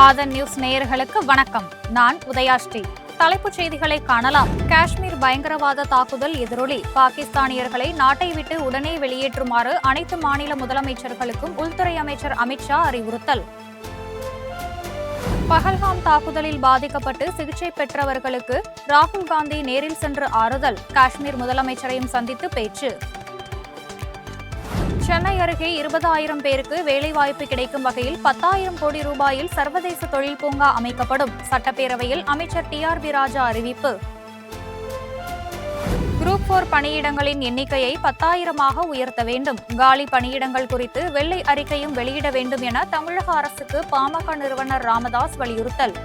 ஆதன் news நேயர்களுக்கு வணக்கம். நான் உதயாஸ்ரீ தலைப்புச் செய்திகளை காணலாம். காஷ்மீர் பயங்கரவாத தாக்குதல் எதிரொலி. பாகிஸ்தானியர்களை நாட்டை விட்டு உடனே வெளியேற்றுமாறு அனைத்து மாநில முதலமைச்சர்களுக்கும் உள்துறை அமைச்சர் அமித்ஷா அறிவுறுத்தல். பகல்காம் தாக்குதலில் பாதிக்கப்பட்டு சிகிச்சை பெற்றவர்களுக்கு ராகுல் காந்தி நேரில் சென்று ஆறுதல். காஷ்மீர் முதலமைச்சரையும் சந்தித்து பேச்சு. சென்னை அருகே இருபதாயிரம் பேருக்கு வேலைவாய்ப்பு கிடைக்கும் வகையில் பத்தாயிரம் கோடி ரூபாயில் சர்வதேச தொழில் பூங்கா அமைக்கப்படும். சட்டப்பேரவையில் அமைச்சர் டி ஆர் பி ராஜா அறிவிப்பு. குரூப் போர் பணியிடங்களின் எண்ணிக்கையை பத்தாயிரமாக உயர்த்த வேண்டும். காலி பணியிடங்கள் குறித்து வெள்ளை அறிக்கையும் வெளியிட வேண்டும் என தமிழக அரசுக்கு பாமக நிறுவனர் ராமதாஸ் வலியுறுத்தல்.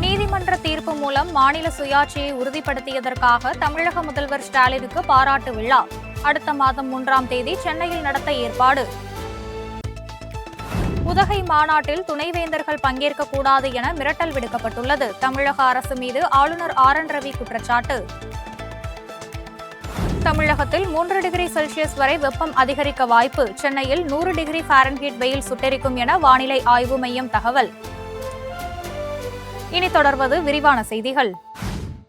நீதிமன்ற தீர்ப்பு மூலம் மாநில சுயாட்சியை உறுதிப்படுத்தியதற்காக தமிழக முதல்வர் ஸ்டாலினுக்கு பாராட்டு விழா. அடுத்த மாதம் மூன்றாம் தேதி சென்னையில் நடத்த ஏற்பாடு. உதகை மாநாட்டில் துணைவேந்தர்கள் பங்கேற்கக்கூடாது என மிரட்டல் விடுக்கப்பட்டுள்ளது. தமிழக அரசு மீது ஆளுநர் ஆர் என் ரவி குற்றச்சாட்டு. தமிழகத்தில் மூன்று டிகிரி செல்சியஸ் வரை வெப்பம் அதிகரிக்க வாய்ப்பு. சென்னையில் நூறு டிகிரி ஃபாரன்ஹீட் வெயில் சுட்டெரிக்கும் என வானிலை ஆய்வு மையம் தகவல். இனி தொடர்வது விரிவான செய்திகள்.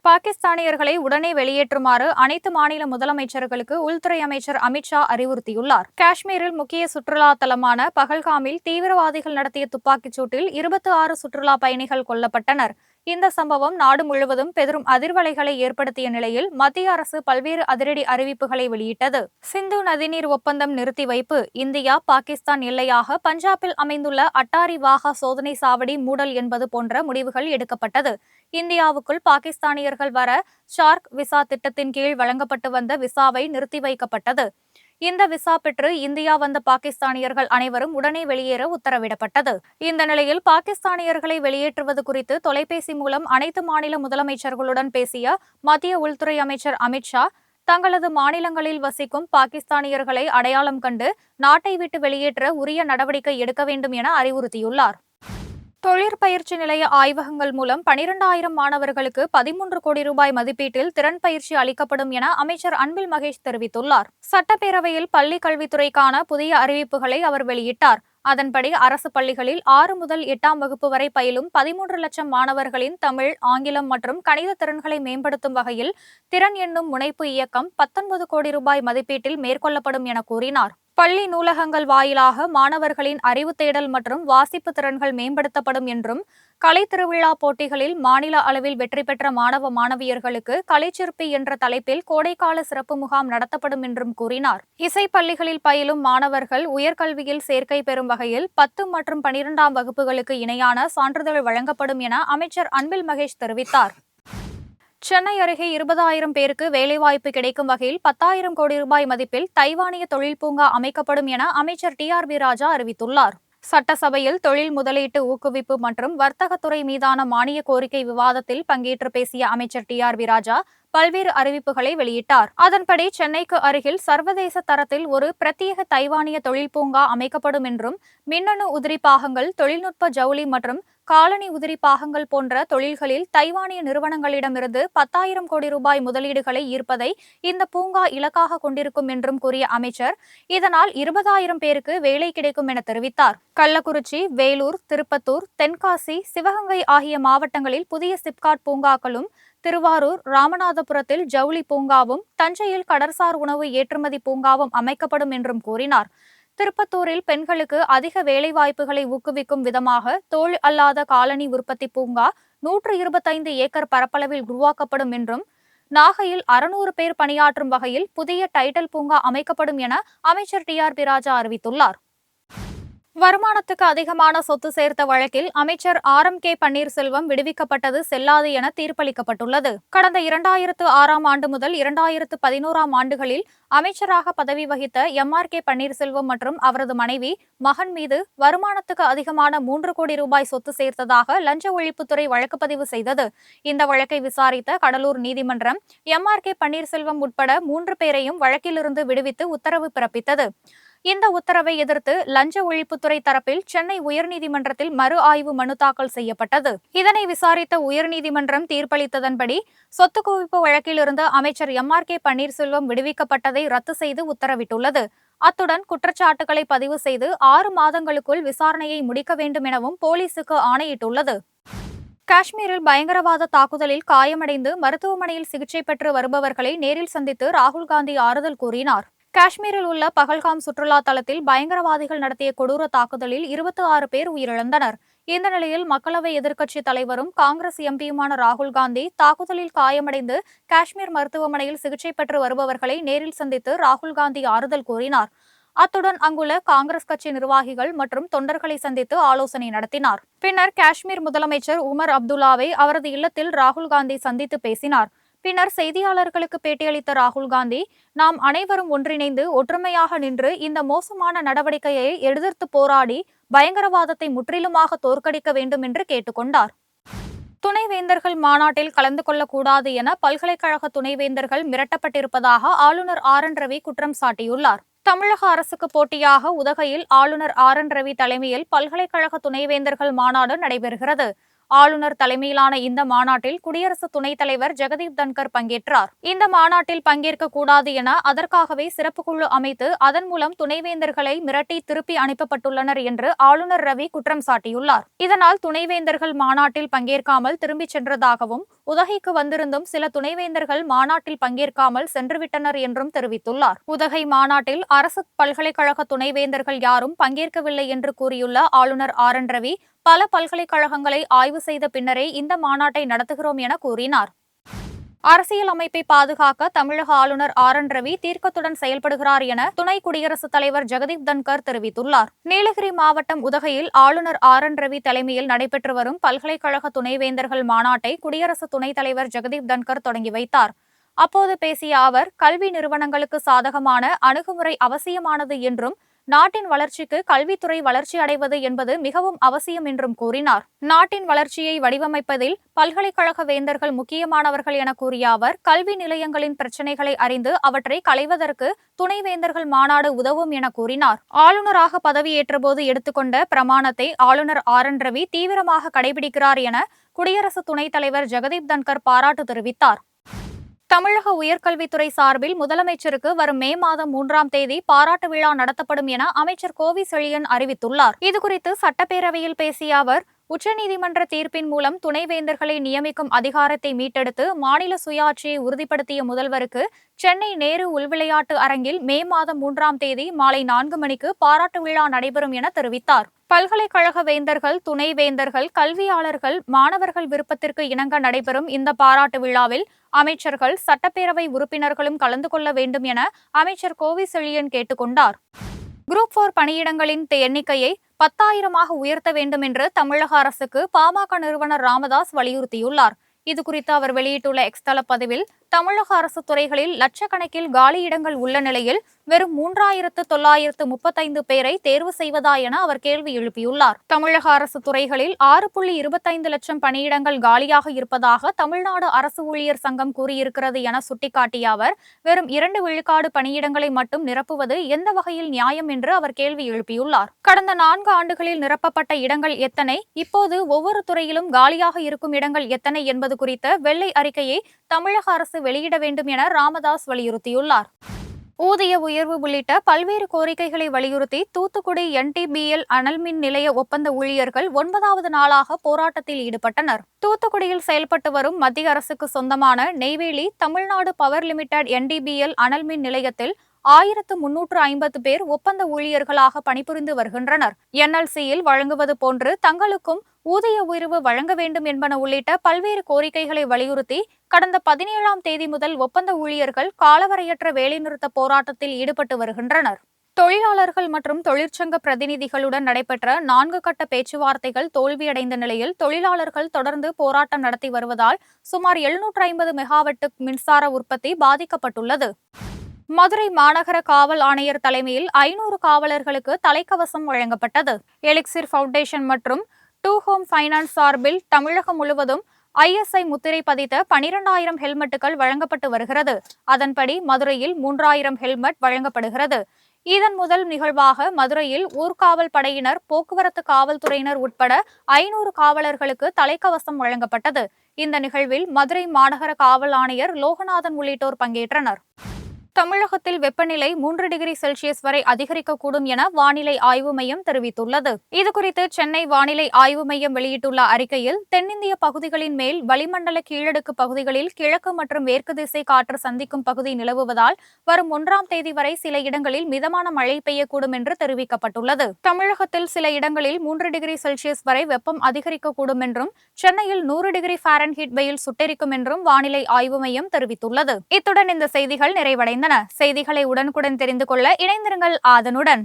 பாகிஸ்தானியர்களை உடனே வெளியேற்றுமாறு அனைத்து மாநில முதலமைச்சர்களுக்கு உள்துறை அமைச்சர் அமித்ஷா அறிவுறுத்தியுள்ளார். காஷ்மீரில் முக்கிய சுற்றுலா தலமான பகல்காமில் தீவிரவாதிகள் நடத்திய துப்பாக்கிச் சூட்டில் இருபத்தி ஆறு சுற்றுலா பயணிகள் கொல்லப்பட்டனர். இந்த சம்பவம் நாடு முழுவதும் பெரும் அதிர்வலைகளை ஏற்படுத்திய நிலையில் மத்திய அரசு பல்வேறு அதிரடி அறிவிப்புகளை வெளியிட்டது. சிந்து நதிநீர் ஒப்பந்தம் நிறுத்தி வைப்பு இந்தியா பாகிஸ்தான் எல்லையாக பஞ்சாபில் அமைந்துள்ள அட்டாரி வாகா சோதனை சாவடி மூடல் என்பது போன்ற முடிவுகள் எடுக்கப்பட்டது. இந்தியாவுக்குள் பாகிஸ்தானியர்கள் வர ஷார்க் விசா திட்டத்தின் கீழ் வழங்கப்பட்டு வந்த விசாவை நிறுத்தி வைக்கப்பட்டது. இந்த விசா பெற்று இந்தியா வந்த பாகிஸ்தானியர்கள் அனைவரும் உடனே வெளியேற உத்தரவிடப்பட்டது. இந்த நிலையில் பாகிஸ்தானியர்களை வெளியேற்றுவது குறித்து தொலைபேசி மூலம் அனைத்து மாநில முதலமைச்சர்களுடன் பேசிய மத்திய உள்துறை அமைச்சர் அமித்ஷா தங்களது மாநிலங்களில் வசிக்கும் பாகிஸ்தானியர்களை அடையாளம் கண்டு நாட்டை விட்டு வெளியேற்ற உரிய நடவடிக்கை எடுக்க வேண்டும் என அறிவுறுத்தியுள்ளார். தொழிற்பயிற்சி நிலைய ஆய்வகங்கள் மூலம் பனிரெண்டாயிரம் மாணவர்களுக்கு பதிமூன்று கோடி ரூபாய் மதிப்பீட்டில் திறன் பயிற்சி அளிக்கப்படும் என அமைச்சர் அன்பில் மகேஷ் தெரிவித்துள்ளார். சட்டப்பேரவையில் பள்ளி கல்வித்துறைக்கான புதிய அறிவிப்புகளை அவர் வெளியிட்டார். அதன்படி அரசு பள்ளிகளில் ஆறு முதல் எட்டாம் வகுப்பு வரை பயிலும் பதிமூன்று லட்சம் மாணவர்களின் தமிழ் ஆங்கிலம் மற்றும் கணித திறன்களை மேம்படுத்தும் வகையில் திறன் என்னும் முனைப்பு இயக்கம் பத்தொன்பது கோடி ரூபாய் மதிப்பீட்டில் மேற்கொள்ளப்படும் என கூறினார். பள்ளி நூலகங்கள் வாயிலாக மாணவர்களின் அறிவு தேடல் மற்றும் வாசிப்பு திறன்கள் மேம்படுத்தப்படும் என்றும் கலை திருவிழா போட்டிகளில் மாநில அளவில் வெற்றி பெற்ற மாணவ மாணவியர்களுக்கு கலைச்சிற்பி என்ற தலைப்பில் கோடைக்கால சிறப்பு முகாம் நடத்தப்படும் என்றும் கூறினார். இசை பள்ளிகளில் பயிலும் மாணவர்கள் உயர்கல்வியில் சேர்க்கை பெறும் வகையில் பத்து மற்றும் பனிரெண்டாம் வகுப்புகளுக்கு இணையான சான்றிதழ் வழங்கப்படும் என அமைச்சர் அன்பில் மகேஷ் தெரிவித்தார். சென்னை அருகே இருபதாயிரம் பேருக்கு வேலைவாய்ப்பு கிடைக்கும் வகையில் பத்தாயிரம் கோடி ரூபாய் மதிப்பில் தைவானிய தொழில் பூங்கா அமைக்கப்படும் என அமைச்சர் டி ஆர் பி ராஜா அறிவித்துள்ளார். சட்டசபையில் தொழில் முதலீட்டு ஊக்குவிப்பு மற்றும் வர்த்தகத்துறை மீதான மானிய கோரிக்கை விவாதத்தில் பங்கேற்று பேசிய அமைச்சர் டி ஆர் பி ராஜா பல்வேறு அறிவிப்புகளை வெளியிட்டார். அதன்படி சென்னைக்கு அருகில் சர்வதேச தரத்தில் ஒரு பிரத்யேக தைவானிய தொழில் பூங்கா அமைக்கப்படும் என்றும் மின்னணு உதிரி பாகங்கள் தொழில்நுட்ப ஜவுளி மற்றும் காலனி உதிரி பாகங்கள் போன்ற தொழில்களில் தைவானிய நிறுவனங்களிடமிருந்து பத்தாயிரம் கோடி ரூபாய் முதலீடுகளை ஈர்ப்பதை இந்த பூங்கா இலக்காக கொண்டிருக்கும் என்றும் கூறிய அமைச்சர் இதனால் இருபதாயிரம் பேருக்கு வேலை கிடைக்கும் என தெரிவித்தார். கள்ளக்குறிச்சி வேலூர் திருப்பத்தூர் தென்காசி சிவகங்கை ஆகிய மாவட்டங்களில் புதிய சிப்காட் பூங்காக்களும் திருவாரூர் ராமநாதபுரத்தில் ஜவுளி பூங்காவும் தஞ்சையில் கடற்சார் உணவு ஏற்றுமதி பூங்காவும் அமைக்கப்படும் என்றும் கூறினார். திருப்பத்தூரில் பெண்களுக்கு அதிக வேலைவாய்ப்புகளை ஊக்குவிக்கும் விதமாக தோல் அல்லாத காலனி உற்பத்தி பூங்கா நூற்று இருபத்தைந்து ஏக்கர் பரப்பளவில் உருவாக்கப்படும் என்றும் நாகையில் அறுநூறு பேர் பணியாற்றும் வகையில் புதிய டைட்டல் பூங்கா அமைக்கப்படும் என அமைச்சர் டி ஆர் பிராஜா அறிவித்துள்ளார். வருமானத்துக்கு அதிகமான சொத்து சேர்த்த வழக்கில் அமைச்சர் ஆர் எம் கே பன்னீர்செல்வம் விடுவிக்கப்பட்டது செல்லாது என தீர்ப்பளிக்கப்பட்டுள்ளது. கடந்த இரண்டாயிரத்து ஆறாம் ஆண்டு முதல் இரண்டாயிரத்து பதினோராம் ஆண்டுகளில் அமைச்சராக பதவி வகித்த எம் ஆர் கே பன்னீர்செல்வம் மற்றும் அவரது மனைவி மகன் மீது வருமானத்துக்கு அதிகமான மூன்று கோடி ரூபாய் சொத்து சேர்த்ததாக லஞ்ச ஒழிப்புத்துறை வழக்கு பதிவு செய்தது. இந்த வழக்கை விசாரித்த கடலூர் நீதிமன்றம் எம் ஆர் கே பன்னீர்செல்வம் உட்பட மூன்று பேரையும் வழக்கிலிருந்து விடுவித்து உத்தரவு பிறப்பித்தது. இந்த உத்தரவை எதிர்த்து லஞ்ச ஒழிப்புத்துறை தரப்பில் சென்னை உயர்நீதிமன்றத்தில் மறு ஆய்வு மனு தாக்கல் செய்யப்பட்டது. இதனை விசாரித்த உயர்நீதிமன்றம் தீர்ப்பளித்ததன்படி சொத்து குவிப்பு வழக்கிலிருந்து அமைச்சர் எம். ஆர். கே. பன்னீர்செல்வம் விடுவிக்கப்பட்டதை ரத்து செய்து உத்தரவிட்டுள்ளது. அத்துடன் குற்றச்சாட்டுகளை பதிவு செய்து ஆறு மாதங்களுக்குள் விசாரணையை முடிக்க வேண்டும் எனவும் போலீசுக்கு ஆணையிட்டுள்ளது. காஷ்மீரில் பயங்கரவாத தாக்குதலில் காயமடைந்து மருத்துவமனையில் சிகிச்சை பெற்று வருபவர்களை நேரில் சந்தித்து ராகுல் காந்தி ஆறுதல் கூறினார். காஷ்மீரில் உள்ள பகல்காம் சுற்றுலா தலத்தில் பயங்கரவாதிகள் நடத்திய கொடூர தாக்குதலில் இருபத்தி ஆறு பேர் உயிரிழந்தனர். இந்த நிலையில் மக்களவை எதிர்க்கட்சி தலைவரும் காங்கிரஸ் எம்பியுமான ராகுல் காந்தி தாக்குதலில் காயமடைந்து காஷ்மீர் மருத்துவமனையில் சிகிச்சை பெற்று வருபவர்களை நேரில் சந்தித்து ராகுல் காந்தி ஆறுதல் கூறினார். அத்துடன் அங்குள்ள காங்கிரஸ் கட்சி நிர்வாகிகள் மற்றும் தொண்டர்களை சந்தித்து ஆலோசனை நடத்தினார். பின்னர் காஷ்மீர் முதலமைச்சர் உமர் அப்துல்லாவை அவரது இல்லத்தில் ராகுல் காந்தி சந்தித்து பேசினார். பின்னர் செய்தியாளர்களுக்கு பேட்டியளித்த ராகுல் காந்தி நாம் அனைவரும் ஒன்றிணைந்து ஒற்றுமையாக நின்று இந்த மோசமான நடவடிக்கையை எதிர்த்து போராடி பயங்கரவாதத்தை முற்றிலுமாக தோற்கடிக்க வேண்டும் என்று கேட்டுக்கொண்டார். துணைவேந்தர்கள் மாநாட்டில் கலந்து கொள்ளக்கூடாது என பல்கலைக்கழக துணைவேந்தர்கள் மிரட்டப்பட்டிருப்பதாக ஆளுநர் ஆர். என். ரவி குற்றம் சாட்டியுள்ளார். தமிழக அரசுக்கு போட்டியாக உதகையில் ஆளுநர் ஆர். என். ரவி தலைமையில் பல்கலைக்கழக துணைவேந்தர்கள் மாநாடு நடைபெறுகிறது. ஆளுநர் தலைமையிலான இந்த மாநாட்டில் குடியரசு துணைத் தலைவர் ஜெகதீப் தன்கர் பங்கேற்றார். இந்த மாநாட்டில் பங்கேற்க கூடாது என அதற்காகவே சிறப்பு குழு அமைத்து அதன் மூலம் துணைவேந்தர்களை மிரட்டி திருப்பி அனுப்பப்பட்டுள்ளனர் என்று ஆளுநர் ரவி குற்றம் சாட்டியுள்ளார். இதனால் துணைவேந்தர்கள் மாநாட்டில் பங்கேற்காமல் திரும்பிச் சென்றதாகவும் உதகைக்கு வந்திருந்தும் சில துணைவேந்தர்கள் மாநாட்டில் பங்கேற்காமல் சென்றுவிட்டனர் என்றும் தெரிவித்துள்ளார். உதகை மாநாட்டில் அரசு பல்கலைக்கழக துணைவேந்தர்கள் யாரும் பங்கேற்கவில்லை என்று கூறியுள்ள ஆளுநர் ஆர். என். ரவி பல பல்கலைக்கழகங்களை ஆய்வு செய்த பின்னரே இந்த மாநாட்டை நடத்துகிறோம் என கூறினார். அரசியல் அமைப்பை பாதுகாக்க தமிழக ஆளுநர் ஆர். என். ரவி தீர்க்கத்துடன் செயல்படுகிறார் என துணை குடியரசுத் தலைவர் ஜெகதீப் தன்கர் தெரிவித்துள்ளார். நீலகிரி மாவட்டம் உதகையில் ஆளுநர் ஆர். என். ரவி தலைமையில் நடைபெற்று வரும் பல்கலைக்கழக துணைவேந்தர்கள் மாநாட்டை குடியரசு துணைத் தலைவர் ஜெகதீப் தன்கர் தொடங்கி வைத்தார். அப்போது பேசிய அவர் கல்வி நிறுவனங்களுக்கு சாதகமான அணுகுமுறை அவசியமானது என்றும் நாட்டின் வளர்ச்சிக்கு கல்வித்துறை வளர்ச்சி அடைவது என்பது மிகவும் அவசியம் என்றும் கூறினார். நாட்டின் வளர்ச்சியை வடிவமைப்பதில் பல்கலைக்கழக வேந்தர்கள் முக்கியமானவர்கள் என கூறிய அவர் கல்வி நிலையங்களின் பிரச்சினைகளை அறிந்து அவற்றை களைவதற்கு துணைவேந்தர்கள் மாநாடு உதவும் என கூறினார். ஆளுநராக பதவியேற்றபோது எடுத்துக்கொண்ட பிரமாணத்தை ஆளுநர் ஆர். என். ரவி தீவிரமாக கடைபிடிக்கிறார் என குடியரசு துணைத் தலைவர் ஜெகதீப் தன்கர் பாராட்டு தெரிவித்தார். தமிழக உயர்கல்வித்துறை சார்பில் முதலமைச்சருக்கு வரும் மே மாதம் மூன்றாம் தேதி பாராட்டு விழா நடத்தப்படும் என அமைச்சர் கோவி செழியன் அறிவித்துள்ளார். இதுகுறித்து சட்டப்பேரவையில் பேசிய அவர் உச்சநீதிமன்ற தீர்ப்பின் மூலம் துணைவேந்தர்களை நியமிக்கும் அதிகாரத்தை மீட்டெடுத்து மாநில சுயாட்சியை உறுதிப்படுத்திய முதல்வருக்கு சென்னை நேரு உள்விளையாட்டு அரங்கில் மே மாதம் மூன்றாம் தேதி மாலை நான்கு மணிக்கு பாராட்டு விழா நடைபெறும் என தெரிவித்தார். பல்கலைக்கழக வேந்தர்கள் துணைவேந்தர்கள் கல்வியாளர்கள் மாணவர்கள் விருப்பத்திற்கு இணங்க நடைபெறும் இந்த பாராட்டு விழாவில் அமைச்சர்கள் சட்டப்பேரவை உறுப்பினர்களும் கலந்து கொள்ள வேண்டும் என அமைச்சர் கோவி செழியன் கேட்டுக்கொண்டார். குரூப் போர் பணியிடங்களின் எண்ணிக்கையை பத்தாயிரமாக உயர்த்த வேண்டும் என்று தமிழக அரசுக்கு பாமக நிறுவனர் ராமதாஸ் வலியுறுத்தியுள்ளார். இதுகுறித்து அவர் வெளியிட்டுள்ள எக்ஸ்தல பதிவில் தமிழக அரசு துறைகளில் லட்சக்கணக்கில் காலியிடங்கள் உள்ள நிலையில் வெறும் மூன்றாயிரத்து தொள்ளாயிரத்து முப்பத்தைந்து பேரை தேர்வு செய்வதா என அவர் கேள்வி எழுப்பியுள்ளார். தமிழக அரசு துறைகளில் ஆறு புள்ளி இருபத்தைந்து லட்சம் பணியிடங்கள் காலியாக இருப்பதாக தமிழ்நாடு அரசு ஊழியர் சங்கம் கூறியிருக்கிறது என சுட்டிக்காட்டிய அவர் வெறும் இரண்டு விழுக்காடு பணியிடங்களை மட்டும் நிரப்புவது எந்த வகையில் நியாயம் என்று அவர் கேள்வி எழுப்பியுள்ளார். கடந்த நான்கு ஆண்டுகளில் நிரப்பப்பட்ட இடங்கள் எத்தனை? இப்போது ஒவ்வொரு துறையிலும் காலியாக இருக்கும் இடங்கள் எத்தனை என்பது குறித்த வெள்ளை அறிக்கையை தமிழக அரசு அரசு வெளியிட வேண்டும் என ராமதாஸ் வலியுறுத்தியுள்ளார். ஊதிய உயர்வு உள்ளிட்ட பல்வேறு கோரிக்கைகளை வலியுறுத்தி தூத்துக்குடி என்டிபிஎல் அனல்மின் நிலைய ஒப்பந்த ஊழியர்கள் ஒன்பதாவது நாளாக போராட்டத்தில் ஈடுபட்டனர். தூத்துக்குடியில் செயல்பட்டு வரும் மத்திய அரசுக்கு சொந்தமான Neyveli Tamil Nadu power limited NTPL அனல்மின் நிலையத்தில் ஆயிரத்து முன்னூற்று ஐம்பது பேர் ஒப்பந்த ஊழியர்களாக பணிபுரிந்து வருகின்றனர். என்எல்சியில் வழங்குவது போன்று தங்களுக்கும் ஊதிய உயர்வு வழங்க வேண்டும் என்பன உள்ளிட்ட பல்வேறு கோரிக்கைகளை வலியுறுத்தி கடந்த பதினேழாம் தேதி முதல் ஒப்பந்த ஊழியர்கள் காலவரையற்ற வேலைநிறுத்த போராட்டத்தில் ஈடுபட்டு வருகின்றனர். தொழிலாளர்கள் மற்றும் தொழிற்சங்க பிரதிநிதிகளுடன் நடைபெற்ற நான்கு கட்ட பேச்சுவார்த்தைகள் தோல்வியடைந்த நிலையில் தொழிலாளர்கள் தொடர்ந்து போராட்டம் நடத்தி வருவதால் சுமார் எழுநூற்று ஐம்பது மெகாவட்டு மின்சார உற்பத்தி பாதிக்கப்பட்டுள்ளது. மதுரை மாநகர காவல் ஆணையர் தலைமையில் ஐநூறு காவலர்களுக்கு தலைக்கவசம் வழங்கப்பட்டது. எலிக்சிர் ஃபவுண்டேஷன் மற்றும் டூ ஹோம் ஃபைனான்ஸ் சார்பில் தமிழகம் முழுவதும் ஐஎஸ்ஐ முத்திரை பதித்த பனிரெண்டாயிரம் ஹெல்மெட்டுகள் வழங்கப்பட்டு வருகிறது. அதன்படி மதுரையில் மூன்றாயிரம் ஹெல்மெட் வழங்கப்படுகிறது. இதன் முதல் நிகழ்வாக மதுரையில் ஊர்காவல் படையினர் போக்குவரத்து காவல்துறையினர் உட்பட ஐநூறு காவலர்களுக்கு தலைக்கவசம் வழங்கப்பட்டது. இந்த நிகழ்வில் மதுரை மாநகர காவல் ஆணையர் லோகநாதன் உள்ளிட்டோர் பங்கேற்றனர். தமிழகத்தில் வெப்பநிலை மூன்று டிகிரி செல்சியஸ் வரை அதிகரிக்கக்கூடும் என வானிலை ஆய்வு மையம் தெரிவித்துள்ளது. இதுகுறித்து சென்னை வானிலை ஆய்வு மையம் வெளியிட்டுள்ள அறிக்கையில் தென்னிந்திய பகுதிகளின் மேல் வளிமண்டல கீழடுக்கு பகுதிகளில் கிழக்கு மற்றும் மேற்கு திசை காற்று சந்திக்கும் பகுதி நிலவுவதால் வரும் ஒன்றாம் தேதி வரை சில இடங்களில் மிதமான மழை பெய்யக்கூடும் என்று தெரிவிக்கப்பட்டுள்ளது. தமிழகத்தில் சில இடங்களில் மூன்று டிகிரி செல்சியஸ் வரை வெப்பம் அதிகரிக்கக்கூடும் என்றும் சென்னையில் நூறு டிகிரி ஃபாரன்ஹீட் வெயில் சுட்டெரிக்கும் என்றும் வானிலை ஆய்வு மையம் தெரிவித்துள்ளது. இத்துடன் இந்த செய்திகள் நிறைவடைந்தன. செய்திகளை உடனுக்குடன் தெரிந்து கொள்ள இணைந்திருங்கள் ஆதனுடன்.